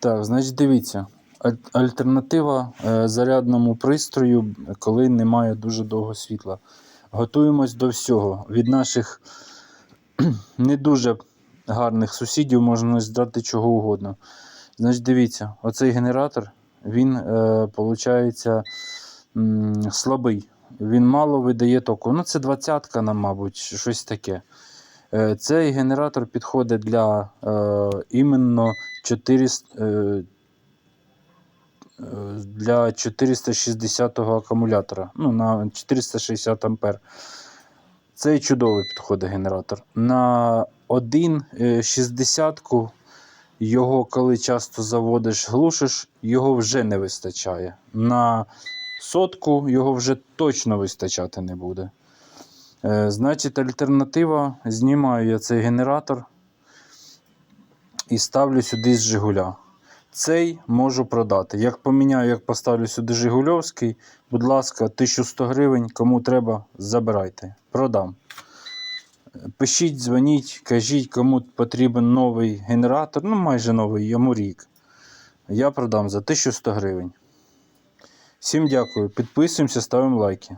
Так, значить, дивіться. Альтернатива е, зарядному пристрою, коли немає дуже довго світла. Готуємось до всього. Від наших не дуже гарних сусідів можна ждати чого угодно. Значить, дивіться, оцей генератор, він, е, слабий. Він мало видає току. Ну, це двадцятка нам, мабуть, щось таке. Е, Цей генератор підходить для е, іменно 400, е, е, для 460 акумулятора. Ну, на 460 ампер. Цей чудовий підходить генератор. На 1,60 його, коли часто заводиш, глушиш, його вже не вистачає. На сотку його вже точно вистачати не буде. Е, значить, альтернатива. Знімаю я цей генератор і ставлю сюди з Жигуля. Цей можу продати. Як поміняю, як поставлю сюди Жигульовський, будь ласка, 1100 гривень, кому треба, забирайте. Продам. Пишіть, дзвоніть, кажіть, кому потрібен новий генератор, ну майже новий, йому рік. Я продам за 1100 гривень. Всім дякую. Підписуємося, ставимо лайки.